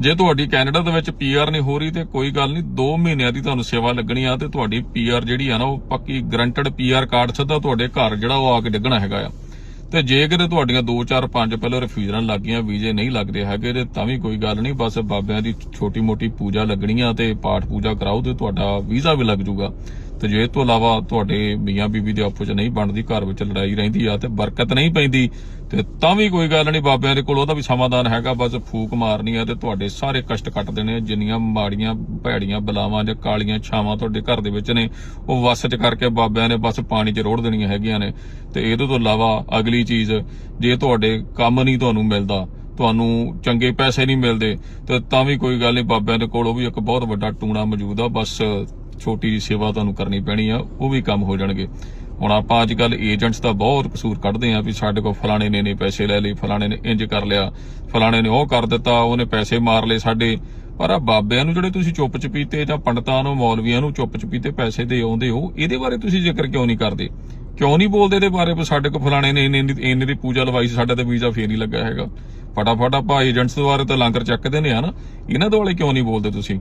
ਜੇ ਤੁਹਾਡੀ ਕੈਨੇਡਾ ਦੇ ਵਿੱਚ ਪੀਆਰ ਨਹੀਂ ਹੋ ਰਹੀ ਤੇ ਕੋਈ ਗੱਲ ਨਹੀਂ 2 ਮਹੀਨਿਆਂ ਦੀ ਤੁਹਾਨੂੰ ਸੇਵਾ ਲੱਗਣੀ ਆ ਤੇ ਤੁਹਾਡੀ ਪੀਆਰ ਜਿਹੜੀ ਆ ਨਾ, ਉਹ ਪੱਕੀ ਗਰੰਟਡ ਪੀਆਰ ਕਾਰਡ ਸਿੱਧਾ ਤੁਹਾਡੇ ਘਰ ਜਿਹੜਾ ਉਹ ਆ ਕੇ ਡਿੱਗਣਾ ਹੈਗਾ ਆ। ਤੇ ਜੇ ਕਿਤੇ ਤੁਹਾਡੀਆਂ 2 4 5 ਪਹਿਲਾਂ ਰਿਫਿਊਜ਼ਲਾਂ ਲੱਗ ਗਈਆਂ, ਵੀਜ਼ੇ ਨਹੀਂ ਲੱਗਦੇ ਹੈਗੇ ਤੇ ਤਾਂ ਵੀ ਕੋਈ ਗੱਲ ਨਹੀਂ, ਬਸ ਬਾਬਿਆਂ ਦੀ ਛੋਟੀ ਮੋਟੀ ਪੂਜਾ ਲੱਗਣੀ ਆ ਤੇ ਪਾਠ ਪੂਜਾ ਕਰਾਓ ਤੇ ਤੁਹਾਡਾ ਵੀਜ਼ਾ ਵੀ ਲੱਗ ਜਾਊਗਾ। ਤੇ ਜੇ ਇਹ ਤੋਂ ਇਲਾਵਾ ਤੁਹਾਡੇ ਮੀਆਂ ਬੀਬੀ ਦੇ ਆਪਸ ਚ ਨਹੀਂ ਬਣਦੀ, ਘਰ ਵਿੱਚ ਲੜਾਈ ਰਹਿੰਦੀ ਆ ਤੇ ਬਰਕਤ ਨਹੀਂ ਪੈਂਦੀ ਤੇ ਤਾਂ ਵੀ ਕੋਈ ਗੱਲ ਨਹੀਂ ਬਾਬਿਆਂ ਦੇ ਕੋਲ, ਉਹਦਾ ਵੀ ਸਮਾਧਾਨ ਹੈਗਾ, ਬਸ ਫੂਕ ਮਾਰਨੀ ਆ ਤੇ ਤੁਹਾਡੇ ਸਾਰੇ ਕਸ਼ਟ ਕੱਟ ਦੇਣੇ ਜਿੰਨੀਆਂ ਮਾੜੀਆਂ ਭੈੜੀਆਂ ਬਲਾਵਾਂ ਜਾਂ ਕਾਲੀਆਂ ਛਾਵਾਂ ਤੁਹਾਡੇ ਘਰ ਦੇ ਵਿੱਚ ਨੇ, ਉਹ ਵਸ ਚ ਕਰਕੇ ਬਾਬਿਆਂ ਨੇ ਬਸ ਪਾਣੀ 'ਚ ਰੋੜ ਦੇਣੀਆਂ ਹੈਗੀਆਂ ਨੇ। ਤੇ ਇਹਦੇ ਤੋਂ ਇਲਾਵਾ ਅਗਲੀ ਚੀਜ਼, ਜੇ ਤੁਹਾਡੇ ਕੰਮ ਨਹੀਂ ਤੁਹਾਨੂੰ ਮਿਲਦਾ, ਤੁਹਾਨੂੰ ਚੰਗੇ ਪੈਸੇ ਨਹੀਂ ਮਿਲਦੇ, ਤੇ ਤਾਂ ਵੀ ਕੋਈ ਗੱਲ ਨਹੀਂ ਬਾਬਿਆਂ ਦੇ ਕੋਲ, ਉਹ ਵੀ ਇੱਕ ਬਹੁਤ ਵੱਡਾ ਟੂਣਾ ਮੌਜੂਦ ਆ, ਬਸ ਛੋਟੀ ਜਿਹੀ ਸੇਵਾ ਤੁਹਾਨੂੰ ਕਰਨੀ ਪੈਣੀ ਆ, ਉਹ ਵੀ ਕੰਮ ਹੋ ਜਾਣਗੇ। ਹੁਣ ਆਪਾਂ ਅੱਜ ਕੱਲ ਏਜੰਟਸ ਦਾ ਬਹੁਤ ਕਸੂਰ ਕੱਢਦੇ ਆ ਵੀ ਸਾਡੇ ਕੋਲ ਫਲਾਣੇ ਨੇ ਨੇ ਪੈਸੇ ਲੈ ਲਏ, ਫਲਾਣੇ ਨੇ ਇੰਜ ਕਰ ਲਿਆ, ਫਲਾਣੇ ਨੇ ਉਹ ਕਰ ਦਿੱਤਾ, ਉਹਨੇ ਪੈਸੇ ਮਾਰ ਲਏ ਸਾਡੇ। ਪਰ ਆ ਬਾਬਿਆਂ ਨੂੰ ਜਿਹੜੇ ਤੁਸੀਂ ਚੁੱਪ ਚਪੀਤੇ ਜਾਂ ਪੰਡਤਾਂ ਨੂੰ, ਮੌਲਵੀਆਂ ਨੂੰ ਚੁੱਪ ਚਪੀਤੇ ਪੈਸੇ ਦੇ ਆਉਂਦੇ ਹੋ, ਇਹਦੇ ਬਾਰੇ ਤੁਸੀਂ ਜ਼ਿਕਰ ਕਿਉਂ ਨਹੀਂ ਕਰਦੇ? ਕਿਉਂ ਨਹੀਂ ਬੋਲਦੇ ਇਹਦੇ ਬਾਰੇ ਸਾਡੇ ਕੋਲ ਫਲਾਣੇ ਨੇ ਇੰਨੇ ਇੰਨੇ ਦੀ ਪੂਜਾ ਲਵਾਈ ਸੀ, ਸਾਡਾ ਤੇ ਵੀਜ਼ਾ ਫੇਰ ਨਹੀਂ ਲੱਗਾ ਹੈਗਾ। ਫਟਾਫਟ ਆਪਾਂ ਏਜੰਟਸ ਦੇ ਤਾਂ ਲੰਗਰ ਚੱਕਦੇ ਨੇ ਆ ਨਾ ਇਹਨਾਂ ਦੁਆਲੇ ਕਿਉਂ ਨਹੀਂ ਬੋਲਦੇ ਤੁਸੀਂ?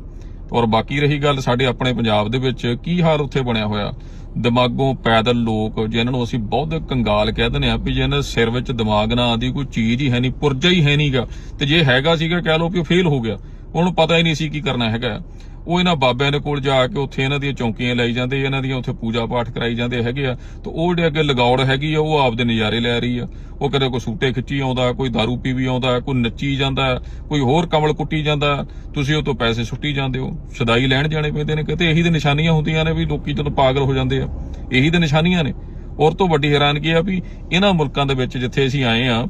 ਔਰ ਬਾਕੀ ਰਹੀ ਗੱਲ ਸਾਡੇ ਆਪਣੇ ਪੰਜਾਬ ਦੇ ਵਿੱਚ, ਕੀ ਹਾਲ ਉੱਥੇ ਬਣਿਆ ਹੋਇਆ? ਦਿਮਾਗੋਂ ਪੈਦਲ ਲੋਕ, ਜਿਨ੍ਹਾਂ ਨੂੰ ਅਸੀਂ ਬਹੁਤ ਕੰਗਾਲ ਕਹਿ ਦਿੰਦੇ ਆ ਵੀ ਜਿਹਨਾਂ ਦੇ ਸਿਰ ਵਿੱਚ ਦਿਮਾਗ ਨਾ ਆਦੀ ਕੋਈ ਚੀਜ਼ ਹੀ ਹੈ ਨਹੀਂ, ਪੁਰਜਾ ਹੀ ਹੈ ਨਹੀਂਗਾ ਤੇ ਜੇ ਹੈਗਾ ਸੀਗਾ, ਕਹਿ ਲਓ ਕਿ ਉਹ ਫੇਲ ਹੋ ਗਿਆ। ਉਹਨੂੰ ਪਤਾ ਹੀ ਨਹੀਂ ਸੀ ਕੀ ਕਰਨਾ ਹੈਗਾ। ਉਹ ਇਹਨਾਂ ਬਾਬਿਆਂ ਦੇ ਕੋਲ ਜਾ ਕੇ ਉੱਥੇ ਇਹਨਾਂ ਦੀਆਂ ਚੌਂਕੀਆਂ ਲਾਈ ਜਾਂਦੇ, ਇਹਨਾਂ ਦੀਆਂ ਉੱਥੇ ਪੂਜਾ ਪਾਠ ਕਰਾਈ ਜਾਂਦੇ ਹੈਗੇ ਆ। ਤੇ ਉਹ ਜਿਹੜੇ ਅੱਗੇ ਲਗਾਉੜ ਹੈਗੀ ਆ, ਉਹ ਆਪਦੇ ਨਜ਼ਾਰੇ ਲੈ ਰਹੀ ਆ। ਉਹ ਕਦੇ ਕੋਈ ਸੂਟੇ ਖਿੱਚੀ ਆਉਂਦਾ, ਕੋਈ दारू ਪੀ ਵੀ ਆਉਂਦਾ, ਕੋਈ ਨੱਚੀ ਜਾਂਦਾ, ਕੋਈ ਹੋਰ ਕਮਲ ਕੁੱਟੀ ਜਾਂਦਾ, ਤੁਸੀਂ ਉਹ ਤੋਂ ਪੈਸੇ ਸੁੱਟੀ ਜਾਂਦੇ ਹੋ। ਸਦਾਈ ਲੈਣ ਜਾਣੇ ਪੈਂਦੇ ਨੇ, ਕਿਤੇ ਇਹੀ ਤੇ ਨਿਸ਼ਾਨੀਆਂ ਹੁੰਦੀਆਂ ਨੇ ਵੀ ਲੋਕੀ ਜਦੋਂ ਪਾਗਲ ਹੋ ਜਾਂਦੇ ਆ। ਇਹੀ ਤੇ ਨਿਸ਼ਾਨੀਆਂ ਨੇ। ਔਰ ਤੋਂ ਵੱਡੀ ਹੈਰਾਨਗੀ ਆ ਵੀ ਇਹਨਾਂ ਮੁਲਕਾਂ ਦੇ ਵਿੱਚ ਜਿੱਥੇ ਅਸੀਂ ਆਏ ਆ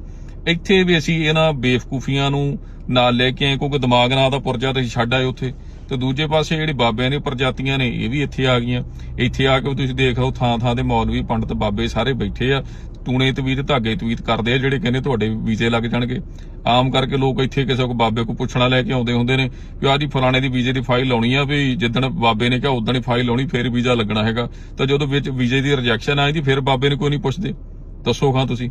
ਇੱਥੇ ਵੀ ਅਸੀਂ ਇਹਨਾਂ ਬੇਵਕੂਫੀਆਂ ਨੂੰ ਨਾਲ ਲੈ ਕੇ ਆਏ, ਕਿਉਂਕਿ ਦਿਮਾਗ ਨਾਲ ਦਾ ਪੁਰਜਾ ਤੇ ਛੱਡ ਆਏ ਉੱਥੇ। ਤੇ ਦੂਜੇ ਪਾਸੇ ਜਿਹੜੀ ਬਾਬਿਆਂ ਦੀਆਂ ਪ੍ਰਜਾਤੀਆਂ ਨੇ, ਇਹ ਵੀ ਇੱਥੇ ਆ ਗਈਆਂ। ਇੱਥੇ ਆ ਕੇ ਵੀ ਤੁਸੀਂ ਦੇਖ ਲਓ ਥਾਂ ਥਾਂ ਦੇ ਮੌਲਵੀ ਪੰਡਤ ਬਾਬੇ ਸਾਰੇ ਬੈਠੇ ਆ। ਤੂਣੇ ਤਵੀਤ, ਧਾਗੇ ਤਵੀਤ ਕਰਦੇ ਆ, ਜਿਹੜੇ ਕਹਿੰਦੇ ਤੁਹਾਡੇ ਵੀਜ਼ੇ ਲੱਗ ਜਾਣਗੇ। ਆਮ ਕਰਕੇ ਲੋਕ ਇੱਥੇ ਕਿਸੇ ਕੋ ਬਾਬੇ ਕੋ ਪੁੱਛਣਾ ਲੈ ਕੇ ਆਉਂਦੇ ਹੁੰਦੇ ਨੇ ਵੀ ਆਹ ਜੀ ਫਲਾਣੇ ਦੀ ਵੀਜ਼ੇ ਦੀ ਫਾਈਲ ਲਾਉਣੀ ਆ ਵੀ ਜਿੱਦਣ ਬਾਬੇ ਨੇ ਕਿਹਾ ਉਦੋਂ ਹੀ ਫਾਈਲ ਲਾਉਣੀ, ਫਿਰ ਵੀਜ਼ਾ ਲੱਗਣਾ ਹੈਗਾ। ਤਾਂ ਜਦੋਂ ਵਿੱਚ ਵੀਜ਼ੇ ਦੀ ਰਿਜੈਕਸ਼ਨ ਆਈ ਦੀ ਫਿਰ ਬਾਬੇ ਨੇ ਕੋਈ ਨਹੀਂ ਪੁੱਛਦੇ। ਦੱਸੋ ਖਾਂ ਤੁਸੀਂ।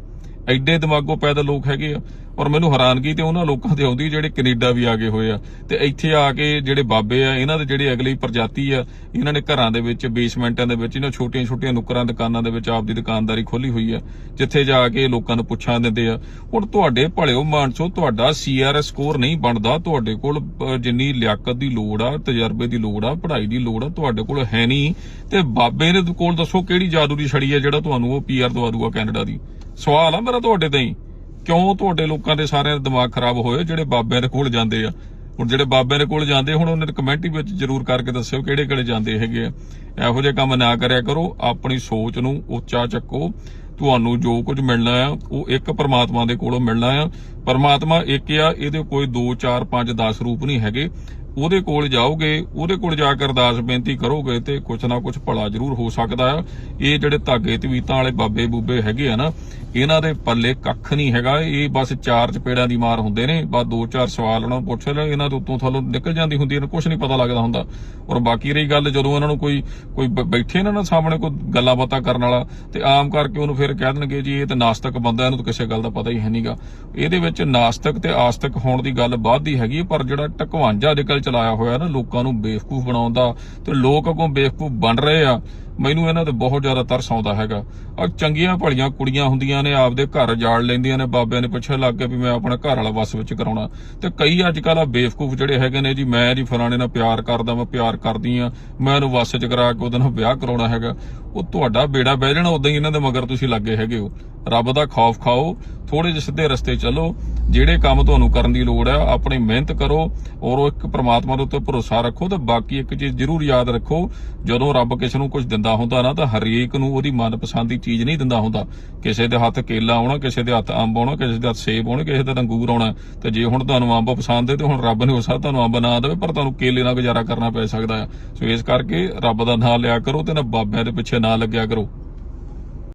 ਐਡੇ ਦਿਮਾਗੋਂ ਪੈਦਾ ਲੋਕ ਹੈਗੇ ਆ। ਔਰ ਮੈਨੂੰ ਹੈਰਾਨਗੀ ਤੇ ਉਹਨਾਂ ਲੋਕਾਂ ਤੇ ਆਉਂਦੀ ਜਿਹੜੇ ਕੈਨੇਡਾ ਵੀ ਆ ਗਏ ਹੋਏ ਆ। ਤੇ ਇੱਥੇ ਆ ਕੇ ਜਿਹੜੇ ਬਾਬੇ ਆ, ਇਹਨਾਂ ਦੇ ਜਿਹੜੇ ਅਗਲੀ ਪ੍ਰਜਾਤੀ ਆ, ਇਹਨਾਂ ਨੇ ਘਰਾਂ ਦੇ ਵਿੱਚ ਬੇਸਮੈਂਟਾਂ ਦੇ ਵਿੱਚ, ਇਹਨਾਂ ਛੋਟੀਆਂ ਛੋਟੀਆਂ ਨੁੱਕਰਾਂ ਦੁਕਾਨਾਂ ਦੇ ਵਿੱਚ ਆਪਦੀ ਦੁਕਾਨਦਾਰੀ ਖੋਲੀ ਹੋਈ ਆ, ਜਿੱਥੇ ਜਾ ਕੇ ਲੋਕਾਂ ਨੂੰ ਪੁੱਛਾਂ ਦਿੰਦੇ ਆ। ਹੁਣ ਤੁਹਾਡੇ ਭਲਿਓ ਮਾਨਸੋ, ਤੁਹਾਡਾ ਸੀਆਰਐਸ ਸਕੋਰ ਨਹੀਂ ਬਣਦਾ, ਤੁਹਾਡੇ ਕੋਲ ਜਿੰਨੀ ਲਿਆਕਤ ਦੀ ਲੋੜ ਆ, ਤਜਰਬੇ ਦੀ ਲੋੜ ਆ, ਪੜ੍ਹਾਈ ਦੀ ਲੋੜ ਆ, ਤੁਹਾਡੇ ਕੋਲ ਹੈ ਨਹੀਂ। ਤੇ ਬਾਬੇ ਦੇ ਕੋਲ ਦੱਸੋ ਕਿਹੜੀ ਜਾਦੂ ਦੀ ਛੜੀ ਆ ਜਿਹੜਾ ਤੁਹਾਨੂੰ ਉਹ ਪੀਆਰ ਦਵਾ ਦੂਗਾ ਕੈਨੇਡਾ ਦੀ। ਸਵਾਲ ਆ ਮੇਰਾ ਤੁਹਾਡੇ ਤੇ ਹੀ। ਕਿਉਂ ਤੁਹਾਡੇ ਲੋਕਾਂ ਦੇ ਸਾਰਿਆਂ ਦੇ ਦਿਮਾਗ ਖਰਾਬ ਹੋਏ, ਜਿਹੜੇ ਬਾਬਿਆਂ ਦੇ ਕੋਲ ਜਾਂਦੇ ਆ? ਹੁਣ ਜਿਹੜੇ ਬਾਬਿਆਂ ਦੇ ਕੋਲ ਜਾਂਦੇ, ਹੁਣ ਉਹਨਾਂ ਨੇ ਕਮੈਂਟ ਵਿੱਚ ਜਰੂਰ ਕਰਕੇ ਦੱਸਿਓ ਕਿਹੜੇ ਕਿਹੜੇ ਜਾਂਦੇ ਹੈਗੇ ਆ। ਇਹੋ ਜਿਹੇ ਕੰਮ ਨਾ ਕਰਿਆ ਕਰੋ, ਆਪਣੀ ਸੋਚ ਨੂੰ ਉੱਚਾ ਚੱਕੋ। ਤੁਹਾਨੂੰ ਜੋ ਕੁਝ ਮਿਲਣਾ ਆ, ਉਹ ਇੱਕ ਪਰਮਾਤਮਾ ਦੇ ਕੋਲੋਂ ਮਿਲਣਾ ਆ। ਪਰਮਾਤਮਾ ਇੱਕ ਆ, ਇਹਦੇ ਕੋਈ 2 4 5 10 ਰੂਪ ਨਹੀਂ ਹੈਗੇ। ਉਹਦੇ ਕੋਲ ਜਾਓਗੇ, ਉਹਦੇ ਕੋਲ ਜਾ ਕੇ ਅਰਦਾਸ ਬੇਨਤੀ ਕਰੋਗੇ ਤੇ ਕੁਛ ਨਾ ਕੁਛ ਭਲਾ ਜ਼ਰੂਰ ਹੋ ਸਕਦਾ ਆ ਇਹ ਜਿਹੜੇ ਧਾਗੇ, ਤਵੀਤਾਂ ਵਾਲੇ ਬਾਬੇ ਬੂਬੇ ਹੈਗੇ ਆ ਨਾ, ਇਹਨਾਂ ਦੇ ਪੱਲੇ ਕੱਖ ਨਹੀਂ ਹੈਗਾ। ਇਹ ਬਸ ਚਾਰ ਚਪੇੜਾਂ ਦੀ ਮਾਰ ਹੁੰਦੇ ਨੇ, ਬਸ ਦੋ ਚਾਰ ਸਵਾਲ ਉਹਨਾਂ ਨੂੰ ਪੁੱਛ ਲੈ ਇਹਨਾਂ ਦੇ ਉੱਤੋਂ ਥੱਲੋਂ ਨਿਕਲ ਜਾਂਦੀ ਹੁੰਦੀ ਇਹਨਾਂ ਕੁਝ ਨਹੀਂ ਪਤਾ ਲੱਗਦਾ ਹੁੰਦਾ। ਔਰ ਬਾਕੀ ਰਹੀ ਗੱਲ, ਜਦੋਂ ਇਹਨਾਂ ਨੂੰ ਕੋਈ ਕੋਈ ਬੈਠੇ ਨਾ ਨਾ ਸਾਹਮਣੇ ਕੋਈ ਗੱਲਾਂ ਬਾਤਾਂ ਕਰਨ ਵਾਲਾ, ਤੇ ਆਮ ਕਰਕੇ ਉਹਨੂੰ ਫਿਰ ਕਹਿ ਦੇਣਗੇ, ਜੀ, ਇਹ ਤਾਂ ਨਾਸਤਕ ਬੰਦਾ ਇਹਨੂੰ ਤਾਂ ਕਿਸੇ ਗੱਲ ਦਾ ਪਤਾ ਹੀ ਹੈ ਨਹੀਂਗਾ ਇਹਦੇ ਵਿੱਚ ਨਾਸਤਕ ਤੇ ਆਸਤਕ ਹੋਣ ਦੀ ਗੱਲ ਬਾਅਦ ਦੀ ਹੈਗੀ ਪਰ ਜਿਹੜਾ ਟਕਵਾਂਜਾ ਅੱਜਕੱਲ ਚਲਾਇਆ ਹੋਇਆ ਨਾ ਲੋਕਾਂ ਨੂੰ ਬੇਵਕੂਫ ਬਣਾਉਣ ਦਾ ਤੇ ਲੋਕ ਅੱਗੋਂ ਬੇਵਕੂਫ ਬਣ ਰਹੇ ਆ, ਮੈਨੂੰ ਇਹਨਾਂ ਤੇ ਬਹੁਤ ਜ਼ਿਆਦਾ ਤਰਸ ਆਉਂਦਾ ਹੈਗਾ। ਆ ਚੰਗੀਆਂ ਭਲੀਆਂ ਕੁੜੀਆਂ ਹੁੰਦੀਆਂ ਨੇ, ਆਪਦੇ ਘਰ ਜਾੜ ਲੈਂਦੀਆਂ ਨੇ, ਬਾਬਿਆਂ ਨੇ ਪਿੱਛੇ ਲੱਗ ਗਿਆ ਵੀ ਮੈਂ ਆਪਣਾ ਘਰ ਵਾਲਾ ਵਸ ਵਿੱਚ ਕਰਾਉਣਾ। ਤੇ ਕਈ ਅੱਜ ਕੱਲ ਆ ਬੇਵਕੂਫ ਜਿਹੜੇ ਹੈਗੇ ਨੇ ਜੀ, ਮੈਂ ਜੀ ਫਲਾਣੇ ਨਾਲ ਪਿਆਰ ਕਰਦਾ ਮੈਂ ਪਿਆਰ ਕਰਦੀ ਆ, ਮੈਂ ਉਹਨੂੰ ਵਸ ਚ ਕਰਾ ਕੇ ਉਹਦੇ ਨਾਲ ਵਿਆਹ ਕਰਾਉਣਾ ਹੈਗਾ। ਉਹ ਤੁਹਾਡਾ ਬੇੜਾ ਬਹਿ ਜਾਣਾ ਉਦਾਂ ਹੀ ਇਹਨਾਂ ਦੇ ਮਗਰ ਤੁਸੀਂ ਲੱਗੇ ਹੈਗੇ ਹੋ। ਰੱਬ ਦਾ ਖੌਫ ਖਾਓ ਥੋੜੇ ਜਿਹੇ ਸਿੱਧੇ ਰਸਤੇ ਚੱਲੋ ਜਿਹੜੇ ਕੰਮ ਤੁਹਾਨੂੰ ਕਰਨ ਦੀ ਲੋੜ ਹੈ, ਆਪਣੀ ਮਿਹਨਤ ਕਰੋ ਔਰ ਉਹ ਇੱਕ ਪ੍ਰਮਾਤਮਾ ਦੇ ਉੱਤੇ ਭਰੋਸਾ ਰੱਖੋ ਤੇ ਬਾਕੀ ਇੱਕ ਚੀਜ਼ ਜ਼ਰੂਰ ਯਾਦ ਰੱਖੋ, ਜਦੋਂ ਰੱਬ ਕਿਸੇ ਨੂੰ ਕੁਝ ਦਿੰਦਾ ਹੁੰਦਾ ਨਾ ਤਾਂ ਹਰੇਕ ਨੂੰ ਉਹਦੀ ਮਨਪਸੰਦ ਦੀ ਚੀਜ਼ ਨਹੀਂ ਦਿੰਦਾ ਹੁੰਦਾ। ਕਿਸੇ ਦੇ ਹੱਥ ਕੇਲਾ ਆਉਣਾ, ਕਿਸੇ ਦੇ ਹੱਥ ਅੰਬ ਆਉਣਾ, ਕਿਸੇ ਦੇ ਹੱਥ ਸੇਬ ਆਉਣਾ, ਕਿਸੇ ਦੇ ਅੰਗੂਰ ਆਉਣਾ। ਤੇ ਜੇ ਹੁਣ ਤੁਹਾਨੂੰ ਅੰਬ ਪਸੰਦ ਹੈ ਤੇ ਹੁਣ ਰੱਬ ਨੇ ਹੋ ਸਕਦਾ ਤੁਹਾਨੂੰ ਅੰਬ ਨਾ ਦੇਵੇ, ਪਰ ਤੁਹਾਨੂੰ ਕੇਲੇ ਨਾਲ ਗੁਜ਼ਾਰਾ ਕਰਨਾ ਪੈ ਸਕਦਾ ਹੈ। ਸੋ ਇਸ ਕਰਕੇ ਰੱਬ ਦਾ ਨਾਮ ਲਿਆ ਕਰੋ ਤੇ ਨਾ ਬਾਬਿਆਂ ਦੇ ਪਿੱਛੇ ਨਾ ਲੱਗਿਆ ਕਰੋ।